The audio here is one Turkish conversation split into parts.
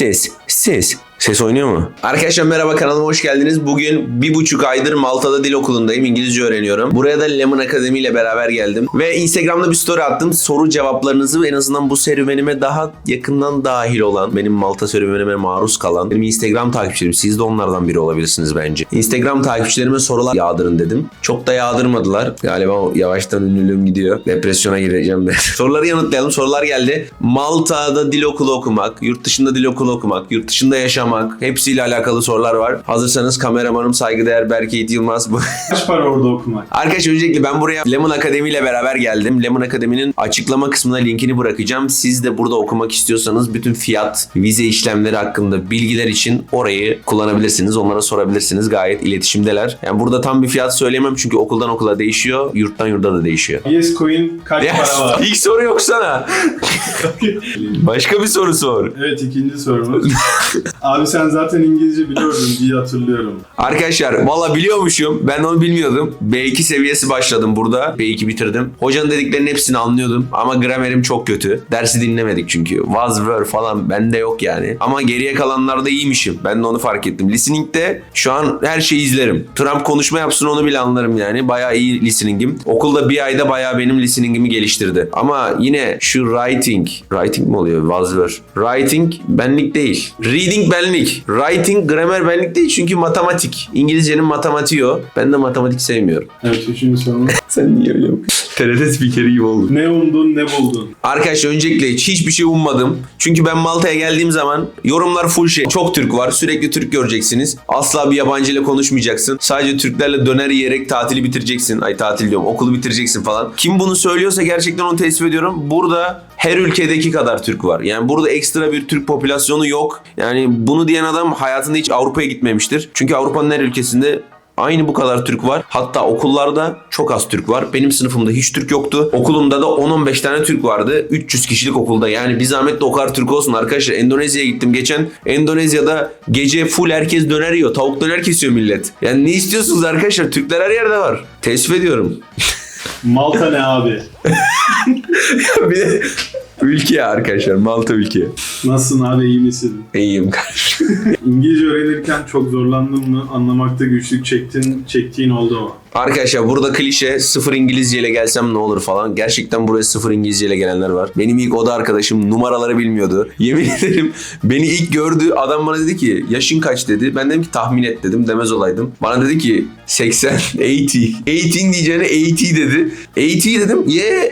Ses, ses. Ses oynuyor mu? Arkadaşlar merhaba kanalıma hoş geldiniz. Bugün bir buçuk aydır Malta'da dil okulundayım. İngilizce öğreniyorum. Buraya da Lemon Akademi ile beraber geldim. Ve Instagram'da bir story attım. Soru cevaplarınızı en azından bu serüvenime daha yakından dahil olan, benim Malta serüvenime maruz kalan, benim Instagram takipçilerim. Siz de onlardan biri olabilirsiniz bence. Instagram takipçilerime sorular yağdırın dedim. Çok da yağdırmadılar. Galiba yavaştan ünlülüğüm gidiyor. Depresyona gireceğim ben. Soruları yanıtlayalım. Sorular geldi. Malta'da dil okulu okumak, yurt dışında dil okulu okumak, yurt dışında yaşamak, hepsiyle alakalı sorular var. Hazırsanız kameramanım saygıdeğer Berke Yiğit Yılmaz. Kaç para orada okumak? Arkadaşlar öncelikle ben buraya Lemon Akademi ile beraber geldim. Lemon Akademi'nin açıklama kısmına linkini bırakacağım. Siz de burada okumak istiyorsanız bütün fiyat, vize işlemleri hakkında bilgiler için orayı kullanabilirsiniz. Onlara sorabilirsiniz. Gayet iletişimdeler. Yani burada tam bir fiyat söyleyemem çünkü okuldan okula değişiyor. Yurttan yurda da değişiyor. Yes Coin kaç para var? İlk soru yok sana. Başka bir soru sor. evet ikinci sorumuz. Abi sen zaten İngilizce biliyordun diye hatırlıyorum. Arkadaşlar valla biliyormuşum. Ben onu bilmiyordum. B2 seviyesi başladım burada. B2 bitirdim. Hocanın dediklerinin hepsini anlıyordum. Ama gramerim çok kötü. Dersi dinlemedik çünkü. Was, were falan bende yok yani. Ama geriye kalanlarda iyiymişim. Ben de onu fark ettim. Listening'de şu an her şeyi izlerim. Trump konuşma yapsın onu bile anlarım yani. Bayağı iyi listening'im. Okulda bir ayda bayağı benim listening'imi geliştirdi. Ama yine şu writing. Writing mi oluyor? Was, were. Writing benlik değil. Reading benlik. Writing gramer benlik değil çünkü matematik. İngilizcenin matematiği o. Ben de matematik sevmiyorum. Evet üçüncü sorumuz. Sen niye öyle yapıyorsun? TRT spikeri gibi oldun. ne umdun ne buldun? Arkadaşlar öncelikle hiç hiçbir şey ummadım. Çünkü ben Malta'ya geldiğim zaman yorumlar full şey. Çok Türk var. Sürekli Türk göreceksiniz. Asla bir yabancı ile konuşmayacaksın. Sadece Türklerle döner yiyerek tatili bitireceksin. Ay tatil diyorum. Okulu bitireceksin falan. Kim bunu söylüyorsa gerçekten onu teslim ediyorum. Burada her ülkedeki kadar Türk var. Yani burada ekstra bir Türk popülasyonu yok. Yani bunu diyen adam hayatında hiç Avrupa'ya gitmemiştir. Çünkü Avrupa'nın her ülkesinde Aynı bu kadar Türk var. Hatta okullarda çok az Türk var. Benim sınıfımda hiç Türk yoktu. Okulumda da 10-15 tane Türk vardı. 300 kişilik okulda. Yani bir zahmet de o kadar Türk olsun arkadaşlar. Endonezya'ya gittim geçen. Endonezya'da gece full herkes döner yiyor. Tavuk döner kesiyor millet. Yani ne istiyorsunuz arkadaşlar? Türkler her yerde var. Teessüf ediyorum. Malta ne abi? bir de ülke arkadaşlar. Malta ülke. Nasılsın abi iyi misin? İyiyim kardeşim. İngilizce öğrenirken çok zorlandın mı? Anlamakta güçlük çektin, çektiğin oldu mu? Arkadaşlar burada klişe sıfır İngilizce ile gelsem ne olur falan. Gerçekten buraya sıfır İngilizce ile gelenler var. Benim ilk oda arkadaşım numaraları bilmiyordu. Yemin ederim beni ilk gördü adam bana dedi ki yaşın kaç dedi. Ben dedim ki tahmin et dedim demez olaydım. Bana dedi ki 80, 80. 18 diyeceğine 80 dedi. 80 dedim yeah.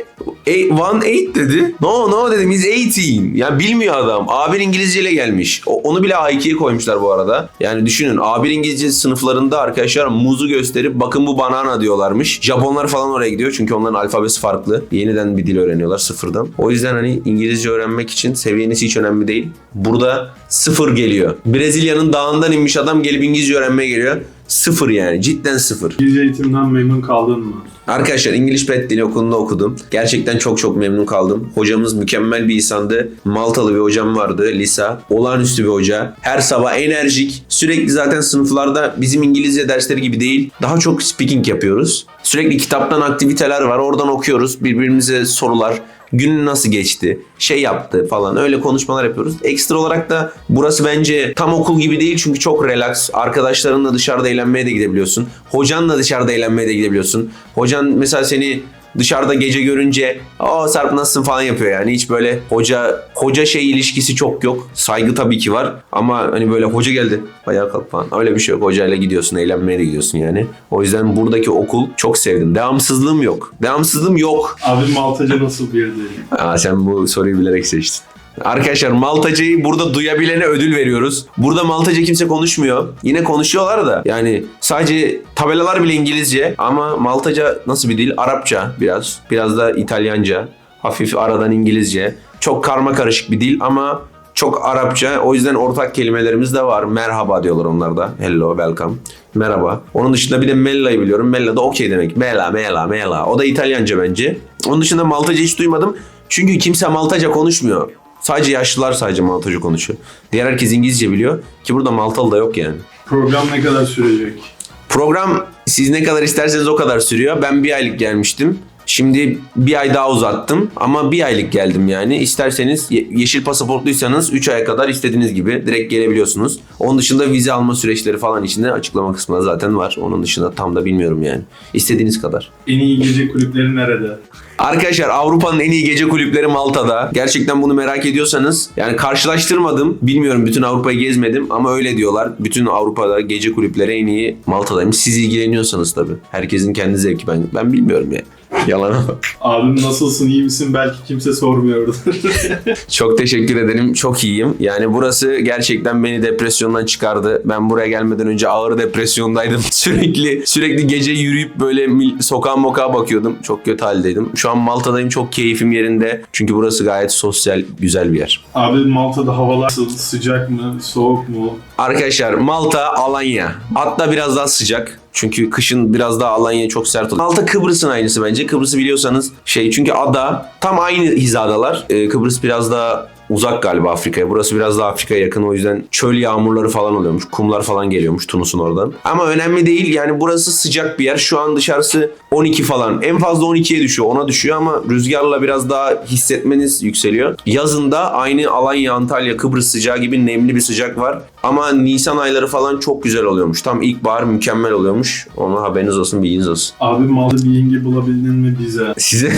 18 dedi. No no dedim is 18. Ya bilmiyor adam. A1 İngilizce ile gelmiş. O- onu bile A2'ye koymuşlar bu arada. Yani düşünün A1 İngilizce sınıflarında arkadaşlar muzu gösterip bakın bu banana diyorlarmış. Japonlar falan oraya gidiyor çünkü onların alfabesi farklı. Yeniden bir dil öğreniyorlar sıfırdan. O yüzden hani İngilizce öğrenmek için seviyeniz hiç önemli değil. Burada sıfır geliyor. Brezilya'nın dağından inmiş adam gelip İngilizce öğrenmeye geliyor. Sıfır yani cidden sıfır. İngilizce eğitimden memnun kaldın mı? Arkadaşlar İngiliz Pet Dili Okulu'nda okudum. Gerçekten çok çok memnun kaldım. Hocamız mükemmel bir insandı. Maltalı bir hocam vardı Lisa. Olağanüstü bir hoca. Her sabah enerjik. Sürekli zaten sınıflarda bizim İngilizce dersleri gibi değil. Daha çok speaking yapıyoruz. Sürekli kitaptan aktiviteler var. Oradan okuyoruz. Birbirimize sorular. Günün nasıl geçti? Şey yaptı falan. Öyle konuşmalar yapıyoruz. Ekstra olarak da burası bence tam okul gibi değil çünkü çok relax. Arkadaşlarınla dışarıda eğlenmeye de gidebiliyorsun. Hocanla dışarıda eğlenmeye de gidebiliyorsun. Hocan mesela seni dışarıda gece görünce aa Sarp nasılsın falan yapıyor yani hiç böyle hoca hoca şey ilişkisi çok yok. Saygı tabii ki var ama hani böyle hoca geldi ayağa kalk falan öyle bir şey yok. Hocayla gidiyorsun eğlenmeye de gidiyorsun yani. O yüzden buradaki okul çok sevdim. Devamsızlığım yok. Devamsızlığım yok. Abi Maltaca nasıl bir dil? Aa, sen bu soruyu bilerek seçtin. Arkadaşlar Maltacayı burada duyabilene ödül veriyoruz. Burada Maltaca kimse konuşmuyor. Yine konuşuyorlar da yani sadece tabelalar bile İngilizce ama Maltaca nasıl bir dil? Arapça biraz. Biraz da İtalyanca. Hafif aradan İngilizce. Çok karma karışık bir dil ama çok Arapça. O yüzden ortak kelimelerimiz de var. Merhaba diyorlar onlar da. Hello, welcome. Merhaba. Onun dışında bir de Mella'yı biliyorum. Mella da okey demek. Mela, Mela, Mela. O da İtalyanca bence. Onun dışında Maltaca hiç duymadım. Çünkü kimse Maltaca konuşmuyor. Sadece yaşlılar sadece Maltaca konuşuyor. Diğer herkes İngilizce biliyor. Ki burada Maltalı da yok yani. Program ne kadar sürecek? Program siz ne kadar isterseniz o kadar sürüyor. Ben bir aylık gelmiştim. Şimdi bir ay daha uzattım ama bir aylık geldim yani. İsterseniz ye- yeşil pasaportluysanız 3 aya kadar istediğiniz gibi direkt gelebiliyorsunuz. Onun dışında vize alma süreçleri falan içinde açıklama kısmında zaten var. Onun dışında tam da bilmiyorum yani. İstediğiniz kadar. En iyi gece kulüpleri nerede? Arkadaşlar Avrupa'nın en iyi gece kulüpleri Malta'da. Gerçekten bunu merak ediyorsanız yani karşılaştırmadım. Bilmiyorum bütün Avrupa'yı gezmedim ama öyle diyorlar. Bütün Avrupa'da gece kulüpleri en iyi Malta'daymış. Siz ilgileniyorsanız tabii. Herkesin kendi zevki ben ben bilmiyorum yani. Yalan ama. Abim nasılsın iyi misin belki kimse sormuyordu. Çok teşekkür ederim. Çok iyiyim. Yani burası gerçekten beni depresyondan çıkardı. Ben buraya gelmeden önce ağır depresyondaydım. Sürekli sürekli gece yürüyüp böyle mil- sokağa mokağa bakıyordum. Çok kötü haldeydim. Şu an Malta'dayım. Çok keyfim yerinde. Çünkü burası gayet sosyal, güzel bir yer. Abi Malta'da havalar nasıl? Sıcak mı? Soğuk mu? Arkadaşlar Malta, Alanya. Hatta biraz daha sıcak. Çünkü kışın biraz daha Alanya çok sert oluyor. Malta Kıbrıs'ın aynısı bence. Kıbrıs'ı biliyorsanız şey çünkü ada tam aynı hizadalar. Ee, Kıbrıs biraz daha uzak galiba Afrika'ya. Burası biraz daha Afrika'ya yakın o yüzden çöl yağmurları falan oluyormuş. Kumlar falan geliyormuş Tunus'un oradan. Ama önemli değil yani burası sıcak bir yer. Şu an dışarısı 12 falan. En fazla 12'ye düşüyor. Ona düşüyor ama rüzgarla biraz daha hissetmeniz yükseliyor. Yazında aynı Alanya, Antalya, Kıbrıs sıcağı gibi nemli bir sıcak var. Ama Nisan ayları falan çok güzel oluyormuş. Tam ilkbahar mükemmel oluyormuş. Ona haberiniz olsun, bilginiz olsun. Abi Malta bir yenge bulabildin mi bize? Size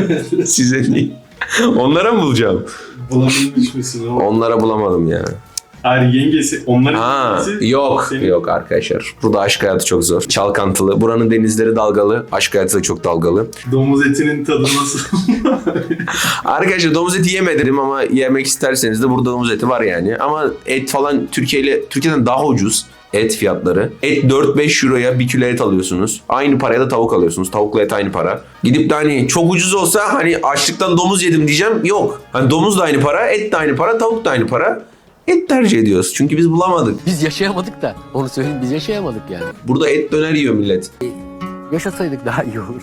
size ne? Onlara mı bulacağım? Bulabilmiş misin? O? Onlara bulamadım ya. Hayır yengesi. Onların Ha yengesi. yok senin- yok arkadaşlar. Burada aşk hayatı çok zor. Çalkantılı. Buranın denizleri dalgalı. Aşk hayatı da çok dalgalı. Domuz etinin tadı nasıl? Arkadaşlar domuz eti yemedim ama yemek isterseniz de burada domuz eti var yani. Ama et falan Türkiye ile Türkiye'den daha ucuz et fiyatları. Et 4-5 euroya bir kilo et alıyorsunuz. Aynı paraya da tavuk alıyorsunuz. Tavukla et aynı para. Gidip de hani çok ucuz olsa hani açlıktan domuz yedim diyeceğim. Yok. Hani domuz da aynı para, et de aynı para, tavuk da aynı para. Et tercih ediyoruz. Çünkü biz bulamadık. Biz yaşayamadık da. Onu söyleyeyim biz yaşayamadık yani. Burada et döner yiyor millet. Yaşasaydık daha iyi olur.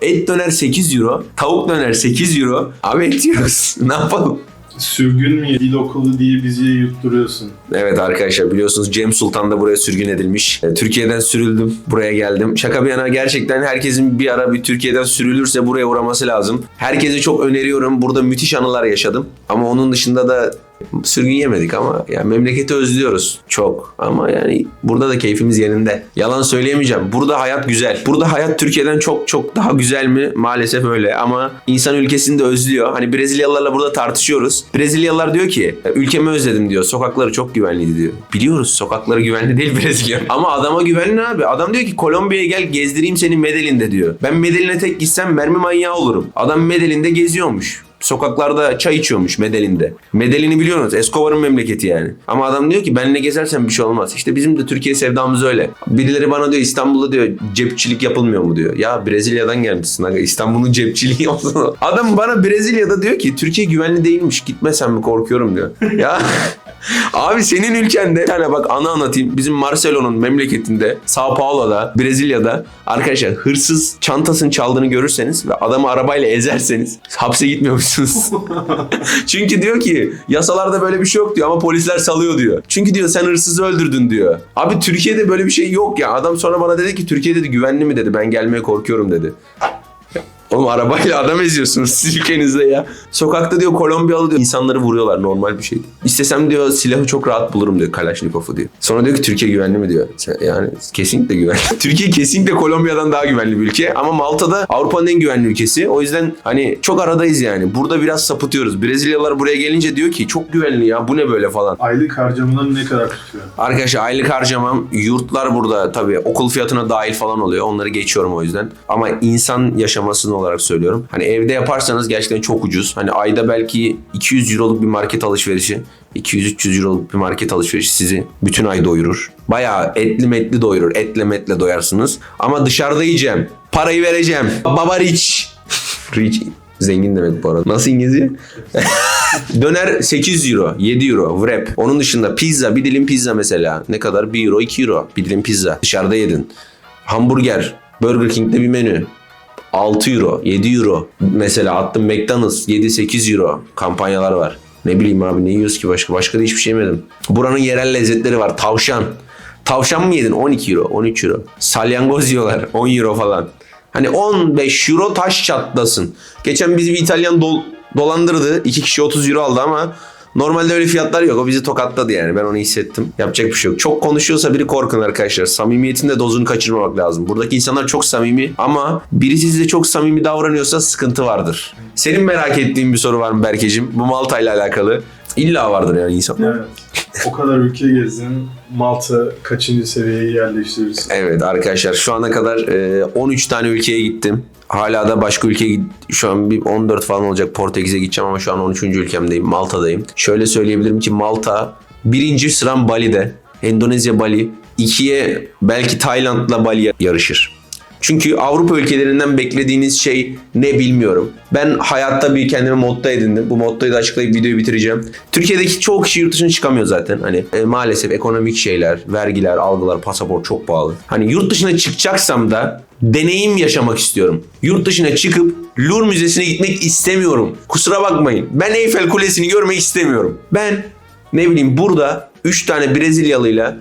Et döner 8 euro. Tavuk döner 8 euro. Abi et yiyoruz. ne yapalım? Sürgün mü? Dil okulu diye bizi yutturuyorsun. Evet arkadaşlar biliyorsunuz Cem Sultan da buraya sürgün edilmiş. E, Türkiye'den sürüldüm. Buraya geldim. Şaka bir yana gerçekten herkesin bir ara bir Türkiye'den sürülürse buraya uğraması lazım. Herkese çok öneriyorum. Burada müthiş anılar yaşadım. Ama onun dışında da sürgün yemedik ama yani memleketi özlüyoruz çok. Ama yani burada da keyfimiz yerinde. Yalan söyleyemeyeceğim. Burada hayat güzel. Burada hayat Türkiye'den çok çok daha güzel mi? Maalesef öyle ama insan ülkesini de özlüyor. Hani Brezilyalılarla burada tartışıyoruz. Brezilyalılar diyor ki ülkemi özledim diyor. Sokakları çok güvenliydi diyor. Biliyoruz sokakları güvenli değil Brezilya. Ama adama güvenli abi. Adam diyor ki Kolombiya'ya gel gezdireyim seni Medellin'de diyor. Ben Medellín'e tek gitsem mermi manyağı olurum. Adam Medellin'de geziyormuş. Sokaklarda çay içiyormuş Medellin'de. Medellin'i biliyorsunuz. Escobar'ın memleketi yani. Ama adam diyor ki benle gezersen bir şey olmaz. İşte bizim de Türkiye sevdamız öyle. Birileri bana diyor İstanbul'da diyor cepçilik yapılmıyor mu diyor. Ya Brezilya'dan gelmişsin. İstanbul'un cepçiliği olsun. Adam bana Brezilya'da diyor ki Türkiye güvenli değilmiş. Gitmesem mi korkuyorum diyor. ya Abi senin ülkende tane bak anı anlatayım. Bizim Marcelo'nun memleketinde Sao Paulo'da Brezilya'da arkadaşlar hırsız çantasını çaldığını görürseniz ve adamı arabayla ezerseniz hapse gitmiyormuşsunuz. Çünkü diyor ki yasalarda böyle bir şey yok diyor ama polisler salıyor diyor. Çünkü diyor sen hırsızı öldürdün diyor. Abi Türkiye'de böyle bir şey yok ya. Adam sonra bana dedi ki Türkiye dedi güvenli mi dedi. Ben gelmeye korkuyorum dedi. Oğlum arabayla adam eziyorsunuz siz ülkenizde ya. Sokakta diyor Kolombiyalı diyor insanları vuruyorlar normal bir şey. İstesem diyor silahı çok rahat bulurum diyor Kalaşnikov'u diyor. Sonra diyor ki Türkiye güvenli mi diyor. Yani kesinlikle güvenli. Türkiye kesinlikle Kolombiya'dan daha güvenli bir ülke ama Malta'da Avrupa'nın en güvenli ülkesi. O yüzden hani çok aradayız yani. Burada biraz sapıtıyoruz. Brezilyalılar buraya gelince diyor ki çok güvenli ya bu ne böyle falan. Aylık harcamaları ne kadar tutuyor? Arkadaşlar aylık harcamam yurtlar burada tabii okul fiyatına dahil falan oluyor. Onları geçiyorum o yüzden. Ama insan yaşamasını olarak söylüyorum. Hani evde yaparsanız gerçekten çok ucuz. Hani ayda belki 200 euroluk bir market alışverişi 200-300 euroluk bir market alışverişi sizi bütün ay doyurur. Bayağı etli metli doyurur. Etle metle doyarsınız. Ama dışarıda yiyeceğim. Parayı vereceğim. Baba rich. rich. Zengin demek bu arada. Nasıl İngilizce? Döner 8 euro, 7 euro, wrap. Onun dışında pizza, bir dilim pizza mesela. Ne kadar? 1 euro, 2 euro. Bir dilim pizza. Dışarıda yedin. Hamburger, Burger King'de bir menü. 6 euro, 7 euro. Mesela attım McDonald's 7-8 euro. Kampanyalar var. Ne bileyim abi ne yiyoruz ki başka? Başka da hiçbir şey yemedim. Buranın yerel lezzetleri var. Tavşan. Tavşan mı yedin? 12 euro, 13 euro. Salyangoz yiyorlar. 10 euro falan. Hani 15 euro taş çatlasın. Geçen bizi bir İtalyan dol- dolandırdı. 2 kişi 30 euro aldı ama Normalde öyle fiyatlar yok. O bizi tokatladı yani. Ben onu hissettim. Yapacak bir şey yok. Çok konuşuyorsa biri korkun arkadaşlar. Samimiyetin de dozunu kaçırmamak lazım. Buradaki insanlar çok samimi ama biri size çok samimi davranıyorsa sıkıntı vardır. Senin merak ettiğin bir soru var mı Berkeciğim? Bu Malta ile alakalı. İlla vardır yani insan. Evet. O kadar ülke gezdin. Malta kaçıncı seviyeye yerleştirirsin? Evet arkadaşlar şu ana kadar e, 13 tane ülkeye gittim. Hala da başka ülkeye şu an bir 14 falan olacak Portekiz'e gideceğim ama şu an 13. ülkemdeyim. Malta'dayım. Şöyle söyleyebilirim ki Malta birinci sıram Bali'de. Endonezya Bali. ikiye belki Tayland'la Bali yarışır. Çünkü Avrupa ülkelerinden beklediğiniz şey ne bilmiyorum. Ben hayatta bir kendime motto edindim. Bu mottoyu da açıklayıp videoyu bitireceğim. Türkiye'deki çoğu kişi yurt dışına çıkamıyor zaten. Hani e, maalesef ekonomik şeyler, vergiler, algılar, pasaport çok pahalı. Hani yurt dışına çıkacaksam da deneyim yaşamak istiyorum. Yurt dışına çıkıp Louvre Müzesi'ne gitmek istemiyorum. Kusura bakmayın. Ben Eyfel Kulesi'ni görmek istemiyorum. Ben ne bileyim burada 3 tane Brezilyalıyla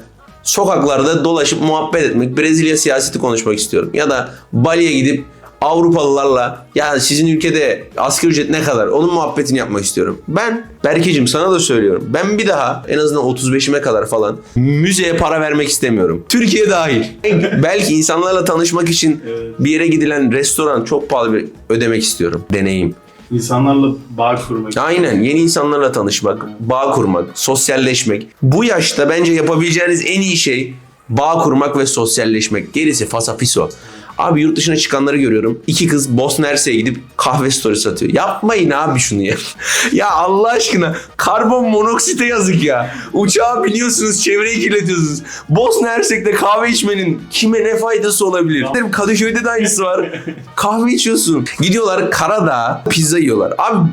sokaklarda dolaşıp muhabbet etmek, Brezilya siyaseti konuşmak istiyorum. Ya da Bali'ye gidip Avrupalılarla ya sizin ülkede asgari ücret ne kadar onun muhabbetini yapmak istiyorum. Ben Berkeciğim sana da söylüyorum. Ben bir daha en azından 35'ime kadar falan müzeye para vermek istemiyorum. Türkiye dahil. Belki insanlarla tanışmak için bir yere gidilen restoran çok pahalı bir ödemek istiyorum. Deneyim. İnsanlarla bağ kurmak. Aynen yeni insanlarla tanışmak, bağ kurmak, sosyalleşmek. Bu yaşta bence yapabileceğiniz en iyi şey bağ kurmak ve sosyalleşmek. Gerisi fasafiso. Abi yurt dışına çıkanları görüyorum. İki kız Bosna Hersek'e gidip kahve story satıyor. Yapmayın abi şunu ya. ya Allah aşkına karbon monoksite yazık ya. Uçağa biniyorsunuz çevreyi kirletiyorsunuz. Bosna Hersek'te kahve içmenin kime ne faydası olabilir? Derim Kadıköy'de de aynısı var. kahve içiyorsun. Gidiyorlar Karadağ pizza yiyorlar. Abi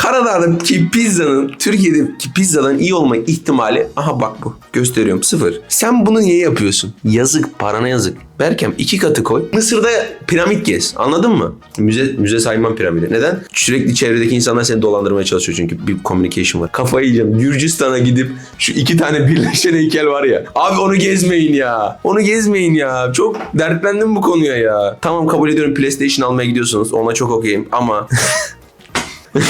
Karadağ'daki pizzanın Türkiye'deki pizzadan iyi olma ihtimali aha bak bu gösteriyorum sıfır. Sen bunu niye yapıyorsun? Yazık parana yazık. Berkem iki katı koy. Mısır'da piramit gez anladın mı? Müze, müze saymam piramidi. Neden? Sürekli çevredeki insanlar seni dolandırmaya çalışıyor çünkü bir communication var. Kafayı yiyeceğim. Gürcistan'a gidip şu iki tane birleşen heykel var ya. Abi onu gezmeyin ya. Onu gezmeyin ya. Çok dertlendim bu konuya ya. Tamam kabul ediyorum PlayStation almaya gidiyorsunuz. Ona çok okeyim ama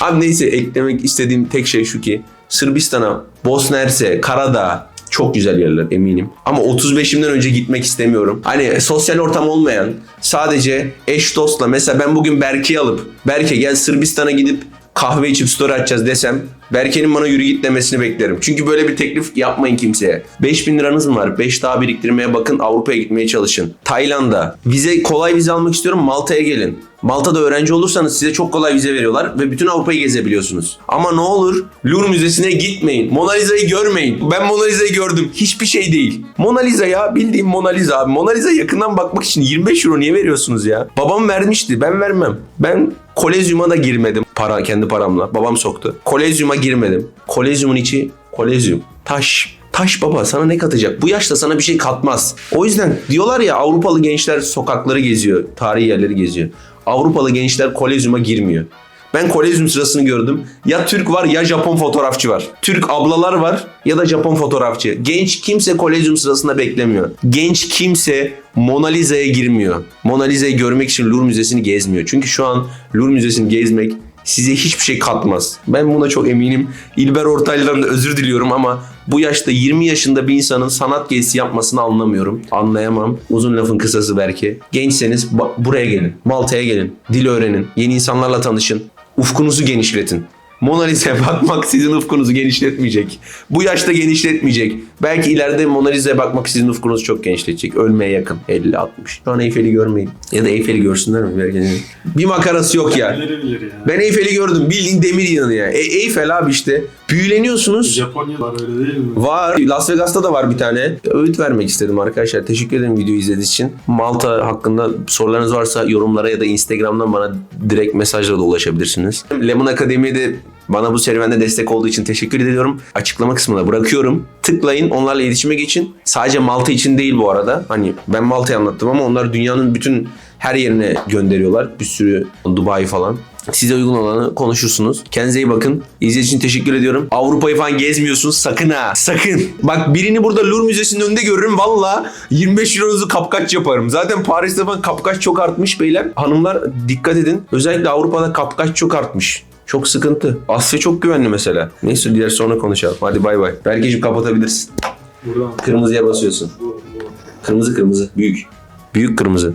Abi neyse eklemek istediğim tek şey şu ki Sırbistan'a, Bosna Karadağ çok güzel yerler eminim. Ama 35'imden önce gitmek istemiyorum. Hani sosyal ortam olmayan sadece eş dostla mesela ben bugün Berke'yi alıp Berke gel Sırbistan'a gidip kahve içip story atacağız desem Berke'nin bana yürü git demesini beklerim. Çünkü böyle bir teklif yapmayın kimseye. 5000 liranız mı var? 5 daha biriktirmeye bakın Avrupa'ya gitmeye çalışın. Tayland'a. Vize kolay vize almak istiyorum Malta'ya gelin. Malta'da öğrenci olursanız size çok kolay vize veriyorlar ve bütün Avrupa'yı gezebiliyorsunuz. Ama ne olur Louvre Müzesi'ne gitmeyin. Mona Lisa'yı görmeyin. Ben Mona Lisa'yı gördüm. Hiçbir şey değil. Mona Lisa ya bildiğim Mona Lisa abi. Mona Lisa yakından bakmak için 25 euro niye veriyorsunuz ya? Babam vermişti. Ben vermem. Ben Kolezyum'a da girmedim para kendi paramla. Babam soktu. Kolezyum'a girmedim. Kolezyumun içi kolezyum. Taş. Taş baba sana ne katacak? Bu yaşta sana bir şey katmaz. O yüzden diyorlar ya Avrupalı gençler sokakları geziyor. Tarihi yerleri geziyor. Avrupalı gençler kolezyuma girmiyor. Ben kolezyum sırasını gördüm. Ya Türk var ya Japon fotoğrafçı var. Türk ablalar var ya da Japon fotoğrafçı. Genç kimse kolezyum sırasında beklemiyor. Genç kimse Mona Lisa'ya girmiyor. Mona Lisa'yı görmek için Louvre Müzesi'ni gezmiyor. Çünkü şu an Louvre Müzesi'ni gezmek size hiçbir şey katmaz. Ben buna çok eminim. İlber Ortaylı'dan da özür diliyorum ama bu yaşta 20 yaşında bir insanın sanat gezisi yapmasını anlamıyorum. Anlayamam. Uzun lafın kısası belki. Gençseniz buraya gelin. Malta'ya gelin. Dil öğrenin. Yeni insanlarla tanışın. Ufkunuzu genişletin. Mona Lisa'ya bakmak sizin ufkunuzu genişletmeyecek. Bu yaşta genişletmeyecek. Belki ileride Mona Lisa'ya bakmak sizin ufkunuzu çok genişletecek. Ölmeye yakın. 50-60. Şu an Eyfel'i görmeyin. Ya da Eyfel'i görsünler mi? Belki. Bir makarası yok ya. Ben Eyfel'i gördüm. Bildiğin demir yığını ya. E, Eyfel abi işte. Büyüleniyorsunuz. Japonya var öyle değil mi? Var. Las Vegas'ta da var bir tane. Öğüt vermek istedim arkadaşlar. Teşekkür ederim videoyu izlediğiniz için. Malta hakkında sorularınız varsa yorumlara ya da Instagram'dan bana direkt mesajla da ulaşabilirsiniz. Lemon Akademi'ye de bana bu serüvende destek olduğu için teşekkür ediyorum. Açıklama kısmına bırakıyorum. Tıklayın onlarla iletişime geçin. Sadece Malta için değil bu arada. Hani ben Malta'yı anlattım ama onlar dünyanın bütün her yerine gönderiyorlar. Bir sürü Dubai falan. Size uygun olanı konuşursunuz. Kendinize iyi bakın. İzlediğiniz için teşekkür ediyorum. Avrupa'yı falan gezmiyorsunuz. Sakın ha. Sakın. Bak birini burada Louvre Müzesi'nin önünde görürüm. Valla 25 euronuzu kapkaç yaparım. Zaten Paris'te falan kapkaç çok artmış beyler. Hanımlar dikkat edin. Özellikle Avrupa'da kapkaç çok artmış. Çok sıkıntı. Asya çok güvenli mesela. Neyse diğer sonra konuşalım. Hadi bay bay. Berkeciğim kapatabilirsin. Buradan. Kırmızıya basıyorsun. Kırmızı kırmızı. Büyük. Büyük kırmızı.